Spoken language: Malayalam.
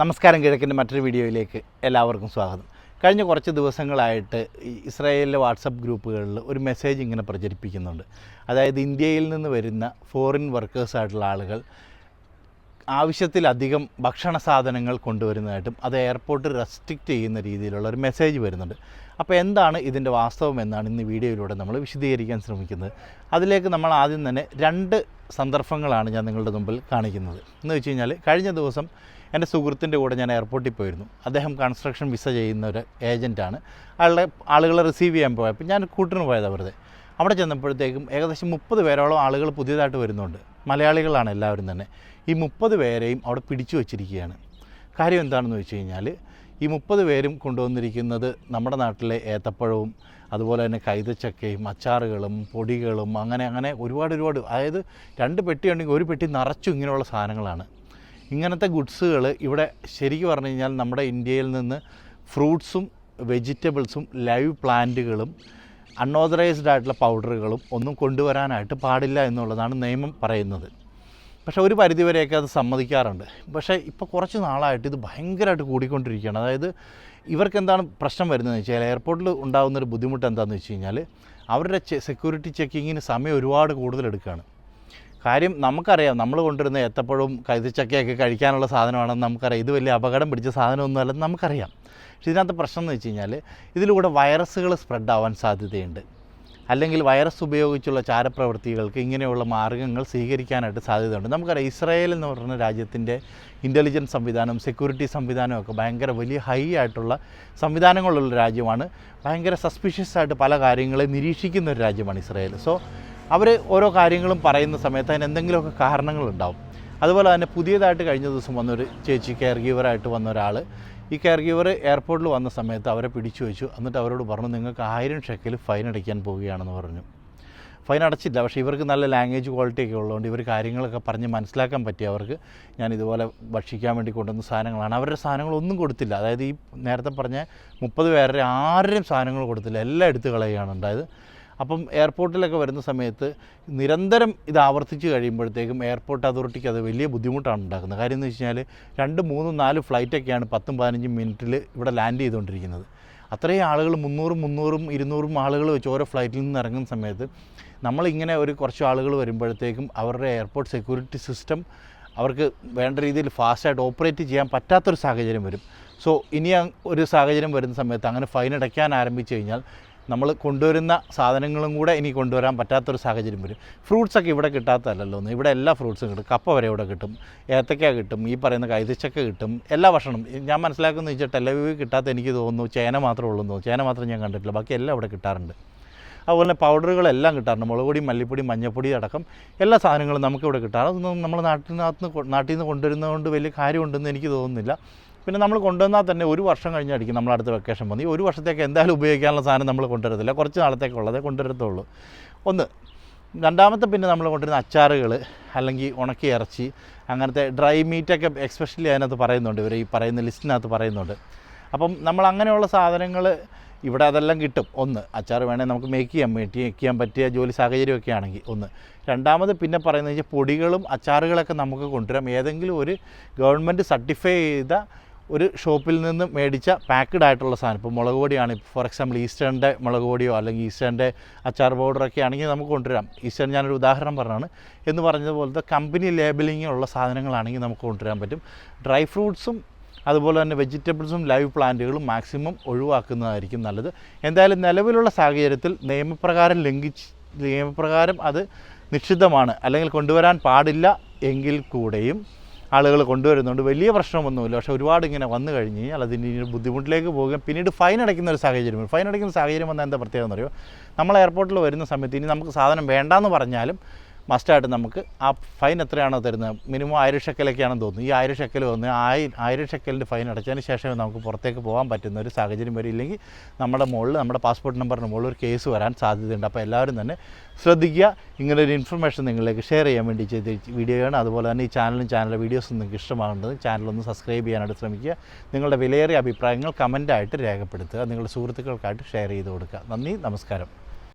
നമസ്കാരം കിഴക്കിന്റെ മറ്റൊരു വീഡിയോയിലേക്ക് എല്ലാവർക്കും സ്വാഗതം. കഴിഞ്ഞ കുറച്ച് ദിവസങ്ങളായിട്ട് ഇസ്രായേലിലെ വാട്സപ്പ് ഗ്രൂപ്പുകളിൽ ഒരു മെസ്സേജ് ഇങ്ങനെ പ്രചരിപ്പിക്കുന്നുണ്ട്. അതായത് ഇന്ത്യയിൽ നിന്ന് വരുന്ന ഫോറിൻ വർക്കേഴ്സായിട്ടുള്ള ആളുകൾ ആവശ്യത്തിലധികം ഭക്ഷണ സാധനങ്ങൾ കൊണ്ടുവരുന്നതായിട്ടും അത് എയർപോർട്ട് റെസ്ട്രിക്റ്റ് ചെയ്യുന്ന രീതിയിലുള്ള ഒരു മെസ്സേജ് വരുന്നുണ്ട്. അപ്പോൾ എന്താണ് ഇതിന്റെ വാസ്തവം എന്നാണ് ഇന്ന് വീഡിയോയിലൂടെ നമ്മൾ വിശദീകരിക്കാൻ ശ്രമിക്കുന്നത്. അതിലേക്ക് നമ്മൾ ആദ്യം തന്നെ രണ്ട് സന്ദർഭങ്ങളാണ് ഞാൻ നിങ്ങളുടെ മുമ്പിൽ കാണിക്കുന്നത്. എന്ന് വെച്ച് കഴിഞ്ഞാൽ കഴിഞ്ഞ ദിവസം എന്റെ സുഹൃത്തിന്റെ കൂടെ ഞാൻ എയർപോർട്ടിൽ പോയിരുന്നു. അദ്ദേഹം കൺസ്ട്രക്ഷൻ വിസ ചെയ്യുന്ന ഒരു ഏജന്റാണ് അയാളുടെ ആളുകളെ റിസീവ് ചെയ്യാൻ പോയപ്പോൾ ഞാൻ കൂട്ടിന് പോയതാണ് വെറുതെ. അവിടെ ചെന്നപ്പോഴത്തേക്കും ഏകദേശം മുപ്പത് പേരോളം ആളുകൾ പുതിയതായിട്ട് വരുന്നുണ്ട്. മലയാളികളാണ് എല്ലാവരും തന്നെ. ഈ മുപ്പത് പേരെയും അവിടെ പിടിച്ചു വച്ചിരിക്കുകയാണ്. കാര്യം എന്താണെന്ന് വെച്ച് കഴിഞ്ഞാൽ ഈ മുപ്പത് പേരും കൊണ്ടുവന്നിരിക്കുന്നത് നമ്മുടെ നാട്ടിലെ ഏത്തപ്പഴവും അതുപോലെ തന്നെ കൈതച്ചക്കയും അച്ചാറുകളും പൊടികളും അങ്ങനെ അങ്ങനെ ഒരുപാട് ഒരുപാട് അതായത് രണ്ട് പെട്ടി ഉണ്ടെങ്കിൽ ഒരു പെട്ടി നിറച്ചും ഇങ്ങനെയുള്ള സാധനങ്ങളാണ്. ഇങ്ങനത്തെ ഗുഡ്സുകൾ ഇവിടെ ശരിക്കും പറഞ്ഞു കഴിഞ്ഞാൽ നമ്മുടെ ഇന്ത്യയിൽ നിന്ന് ഫ്രൂട്ട്സും വെജിറ്റബിൾസും ലൈവ് പ്ലാന്റുകളും അൺഓതറൈസ്ഡ് ആയിട്ടുള്ള പൗഡറുകളും ഒന്നും കൊണ്ടുവരാനായിട്ട് പാടില്ല എന്നുള്ളതാണ് നിയമം പറയുന്നത്. പക്ഷേ ഒരു പരിധിവരെയൊക്കെ അത് സമ്മതിക്കാറുണ്ട്. പക്ഷേ ഇപ്പോൾ കുറച്ച് നാളായിട്ട് ഇത് ഭയങ്കരമായിട്ട് കൂടിക്കൊണ്ടിരിക്കുകയാണ്. അതായത് ഇവർക്ക് എന്താണ് പ്രശ്നം വരുന്നതെന്ന് വെച്ചാൽ എയർപോർട്ടിൽ ഉണ്ടാകുന്നൊരു ബുദ്ധിമുട്ട് എന്താണെന്ന് വെച്ച് കഴിഞ്ഞാൽ അവരുടെ സെക്യൂരിറ്റി ചെക്കിങ്ങിന് സമയം ഒരുപാട് കൂടുതൽ എടുക്കുകയാണ് കാര്യം നമുക്കറിയാം നമ്മൾ കൊണ്ടുവരുന്ന എത്തപ്പഴവും കൈതച്ചക്കയൊക്കെ കഴിക്കാനുള്ള സാധനമാണെന്ന് നമുക്കറിയാം. ഇത് വലിയ അപകടം പിടിച്ച സാധനമൊന്നും അല്ലെന്ന് നമുക്കറിയാം. പക്ഷേ ഇതിനകത്ത് പ്രശ്നം എന്ന് വെച്ച് കഴിഞ്ഞാൽ ഇതിലൂടെ വൈറസുകൾ സ്പ്രെഡ് ആവാൻ സാധ്യതയുണ്ട്. അല്ലെങ്കിൽ വൈറസ് ഉപയോഗിച്ചുള്ള ചാരപ്രവൃത്തികൾക്ക് ഇങ്ങനെയുള്ള മാർഗങ്ങൾ സ്വീകരിക്കാനായിട്ട് സാധ്യതയുണ്ട്. നമുക്കറിയാം ഇസ്രായേൽ എന്ന് പറയുന്ന രാജ്യത്തിന്റെ ഇന്റലിജൻസ് സംവിധാനം സെക്യൂരിറ്റി സംവിധാനമൊക്കെ ഭയങ്കര വലിയ ഹൈ ആയിട്ടുള്ള സംവിധാനങ്ങളുള്ള രാജ്യമാണ്. ഭയങ്കര സസ്പിഷ്യസ് ആയിട്ട് പല കാര്യങ്ങളെ നിരീക്ഷിക്കുന്ന ഒരു രാജ്യമാണ് ഇസ്രായേൽ. സോ അവർ ഓരോ കാര്യങ്ങളും പറയുന്ന സമയത്ത് അതിന് എന്തെങ്കിലുമൊക്കെ കാരണങ്ങളുണ്ടാവും. അതുപോലെ തന്നെ പുതിയതായിട്ട് കഴിഞ്ഞ ദിവസം വന്നൊരു ചേച്ചി കെയർ ഗീവറായിട്ട് വന്ന ഒരാൾ ഈ കെയർ ഗീവർ എയർപോർട്ടിൽ വന്ന സമയത്ത് അവരെ പിടിച്ചു വെച്ചു. എന്നിട്ട് അവരോട് പറഞ്ഞു നിങ്ങൾക്ക് ആയിരം ഷെക്കിൽ ഫൈൻ അടയ്ക്കാൻ പോവുകയാണെന്ന് പറഞ്ഞു. ഫൈൻ അടച്ചില്ല. പക്ഷേ ഇവർക്ക് നല്ല ലാംഗ്വേജ് ക്വാളിറ്റി ഒക്കെ ഉള്ളതുകൊണ്ട് ഇവർ കാര്യങ്ങളൊക്കെ പറഞ്ഞ് മനസ്സിലാക്കാൻ പറ്റി. അവർക്ക് ഞാൻ ഇതുപോലെ ഭക്ഷിക്കാൻ വേണ്ടി കൊണ്ടുവന്ന സാധനങ്ങളാണ്. അവരുടെ സാധനങ്ങളൊന്നും കൊടുത്തില്ല. അതായത് ഈ നേരത്തെ പറഞ്ഞ മുപ്പത് പേരുടെ ആരുടെയും സാധനങ്ങൾ കൊടുത്തില്ല. എല്ലാം എടുത്തു കളയുകയാണ് ഉണ്ടായത്. അപ്പം എയർപോർട്ടിലൊക്കെ വരുന്ന സമയത്ത് നിരന്തരം ഇത് ആവർത്തിച്ച് കഴിയുമ്പോഴത്തേക്കും എയർപോർട്ട് അതോറിറ്റിക്ക് അത് വലിയ ബുദ്ധിമുട്ടാണ് ഉണ്ടാക്കുന്നത്. കാര്യം എന്ന് വെച്ച് കഴിഞ്ഞാൽ രണ്ട് മൂന്നും നാല് ഫ്ലൈറ്റൊക്കെയാണ് പത്തും പതിനഞ്ചും മിനിറ്റിൽ ഇവിടെ ലാൻഡ് ചെയ്തുകൊണ്ടിരിക്കുന്നത്. അത്രയും ആളുകൾ മുന്നൂറും മുന്നൂറും ഇരുന്നൂറും ആളുകൾ വെച്ച് ഓരോ ഫ്ലൈറ്റിൽ നിന്ന് ഇറങ്ങുന്ന സമയത്ത് നമ്മളിങ്ങനെ ഒരു കുറച്ച് ആളുകൾ വരുമ്പോഴത്തേക്കും അവരുടെ എയർപോർട്ട് സെക്യൂരിറ്റി സിസ്റ്റം അവർക്ക് വേണ്ട രീതിയിൽ ഫാസ്റ്റായിട്ട് ഓപ്പറേറ്റ് ചെയ്യാൻ പറ്റാത്തൊരു സാഹചര്യം വരും. സോ ഇനി ഒരു സാഹചര്യം വരുന്ന സമയത്ത് അങ്ങനെ ഫൈൻ അടയ്ക്കാൻ ആരംഭിച്ചു കഴിഞ്ഞാൽ നമ്മൾ കൊണ്ടുവരുന്ന സാധനങ്ങളും കൂടെ ഇനി കൊണ്ടുവരാൻ പറ്റാത്തൊരു സാഹചര്യം വരും. ഫ്രൂട്ട്സൊക്കെ ഇവിടെ കിട്ടാത്തതല്ലല്ലോ ഇവിടെ എല്ലാ ഫ്രൂട്ട്സും കിട്ടും. കപ്പ വരെ ഇവിടെ കിട്ടും. ഏത്തക്ക കിട്ടും. ഈ പറയുന്ന കൈതച്ചക്ക കിട്ടും. എല്ലാ ഭക്ഷണം. ഞാൻ മനസ്സിലാക്കുന്ന വെച്ചാൽ ടെലവ്യൂ കിട്ടാത്ത എനിക്ക് തോന്നുന്നു ചേന മാത്രമേ ഉള്ളൂ തോന്നുന്നു. ചേന മാത്രം ഞാൻ കണ്ടിട്ടില്ല. ബാക്കി എല്ലാം ഇവിടെ കിട്ടാറുണ്ട്. അതുപോലെ തന്നെ പൗഡറുകളെല്ലാം കിട്ടാറുണ്ട്. മുളക് പൊടി മല്ലിപ്പൊടി മഞ്ഞപ്പൊടി അടക്കം എല്ലാ സാധനങ്ങളും നമുക്കിവിടെ കിട്ടാറ് അതൊന്നും നമ്മൾ നാട്ടിനകത്ത് നാട്ടിൽ നിന്ന് കൊണ്ടുവരുന്നതുകൊണ്ട് വലിയ കാര്യമുണ്ടെന്ന് എനിക്ക് തോന്നുന്നില്ല. പിന്നെ നമ്മൾ കൊണ്ടുവന്നാൽ തന്നെ ഒരു വർഷം കഴിഞ്ഞായിരിക്കും നമ്മൾ അടുത്ത വെക്കേഷൻ വന്നു ഈ ഒരു വർഷത്തേക്ക് എന്തായാലും ഉപയോഗിക്കാനുള്ള സാധനം നമ്മൾ കൊണ്ടുവരത്തില്ല. കുറച്ച് നാളത്തേക്കുള്ളതേ കൊണ്ടുവരത്തുള്ളൂ. ഒന്ന് രണ്ടാമത്തെ പിന്നെ നമ്മൾ കൊണ്ടുവരുന്ന അച്ചാറുകൾ അല്ലെങ്കിൽ ഉണക്കി ഇറച്ചി അങ്ങനത്തെ ഡ്രൈ മീറ്റൊക്കെ എക്സ്പെഷ്യലി അതിനകത്ത് പറയുന്നുണ്ട് ഇവർ ഈ പറയുന്ന ലിസ്റ്റിനകത്ത് പറയുന്നുണ്ട്. അപ്പം നമ്മൾ അങ്ങനെയുള്ള സാധനങ്ങൾ ഇവിടെ അതെല്ലാം കിട്ടും. ഒന്ന് അച്ചാർ വേണേൽ നമുക്ക് മേക്ക് ചെയ്യാൻ മേക്ക് ചെയ്യാൻ പറ്റിയ ജോലി സാഹചര്യമൊക്കെ ആണെങ്കിൽ ഒന്ന്. രണ്ടാമത് പിന്നെ പറയുന്നത് വെച്ചാൽ പൊടികളും അച്ചാറുകളൊക്കെ നമുക്ക് കൊണ്ടുവരാം. ഏതെങ്കിലും ഒരു ഗവൺമെന്റ് സർട്ടിഫൈ ചെയ്ത ഒരു ഷോപ്പിൽ നിന്ന് മേടിച്ച പാക്ക്ഡ് ആയിട്ടുള്ള സാധനം. ഇപ്പോൾ മുളക് പൊടിയാണ്. ഫോർ എക്സാമ്പിൾ ഈസ്റ്റേണിന്റെ മുളക് പൊടിയോ അല്ലെങ്കിൽ ഈസ്റ്റേണിന്റെ അച്ചാർ പൗഡറൊക്കെ ആണെങ്കിൽ നമുക്ക് കൊണ്ടുവരാം. ഈസ്റ്റേൺ ഞാനൊരു ഉദാഹരണം പറഞ്ഞാണ്. എന്ന് പറഞ്ഞതുപോലത്തെ കമ്പനി ലേബലിംഗ് ഉള്ള സാധനങ്ങളാണെങ്കിൽ നമുക്ക് കൊണ്ടുവരാൻ പറ്റും. ഡ്രൈ ഫ്രൂട്ട്സും അതുപോലെ തന്നെ വെജിറ്റബിൾസും ലൈവ് പ്ലാന്റുകളും മാക്സിമം ഒഴിവാക്കുന്നതായിരിക്കും നല്ലത്. എന്തായാലും നിലവിലുള്ള സാഹചര്യത്തിൽ നിയമപ്രകാരം ലംഘിച്ച് നിയമപ്രകാരം അത് നിഷിദ്ധമാണ്. അല്ലെങ്കിൽ കൊണ്ടുവരാൻ പാടില്ല എങ്കിൽ കൂടെയും ആളുകൾ കൊണ്ടുവരുന്നുണ്ട് വലിയ പ്രശ്നമൊന്നുമില്ല. പക്ഷേ ഒരുപാട് ഇങ്ങനെ വന്നു കഴിഞ്ഞ് കഴിഞ്ഞാൽ അതിന് ബുദ്ധിമുട്ടിലേക്ക് പോകുക. പിന്നീട് ഫൈൻ അടയ്ക്കുന്ന ഒരു സാഹചര്യം. ഫൈൻ അടയ്ക്കുന്ന സാഹചര്യം വന്നാൽ എന്താ പ്രത്യേകത എന്നറിയോ നമ്മൾ എയർപോർട്ടിൽ വരുന്ന സമയത്ത് ഇനി നമുക്ക് സാധനം വേണ്ടാന്ന് പറഞ്ഞാലും മസ്റ്റായിട്ട് നമുക്ക് ആ ഫൈൻ എത്രയാണോ തരുന്നത്? മിനിമം ആയിരം ഷെക്കലൊക്കെയാണെന്ന് തോന്നുന്നു. ഈ ആയിരം ഷെക്കൽ വന്ന് ആയി ആയിരം ഷെക്കലിന്റെ ഫൈൻ അടച്ചതിന് ശേഷമേ നമുക്ക് പുറത്തേക്ക് പോകാൻ പറ്റുന്ന ഒരു സാഹചര്യം വരും ഇല്ലെങ്കിൽ നമ്മുടെ മുകളിൽ നമ്മുടെ പാസ്പോർട്ട് നമ്പറിന് മുകളിൽ ഒരു കേസ് വരാൻ സാധ്യതയുണ്ട്. അപ്പോൾ എല്ലാവരും തന്നെ ശ്രദ്ധിക്കുക. ഇങ്ങനെ ഒരു ഇൻഫർമേഷൻ നിങ്ങളിലേക്ക് ഷെയർ ചെയ്യാൻ വേണ്ടി ചെയ്ത വീഡിയോയാണ്. അതുപോലെ തന്നെ ഈ ചാനലും ചാനലിലെ വീഡിയോസും നിങ്ങൾക്ക് ഇഷ്ടമാകേണ്ടത് ചാനലൊന്ന് സബ്സ്ക്രൈബ് ചെയ്യാനായിട്ട് ശ്രമിക്കുക. നിങ്ങളുടെ വിലയേറിയ അഭിപ്രായങ്ങൾ കമന്റായിട്ട് രേഖപ്പെടുത്തുക. നിങ്ങളുടെ സുഹൃത്തുക്കൾക്കായിട്ട് ഷെയർ ചെയ്ത് കൊടുക്കുക. നന്ദി നമസ്കാരം.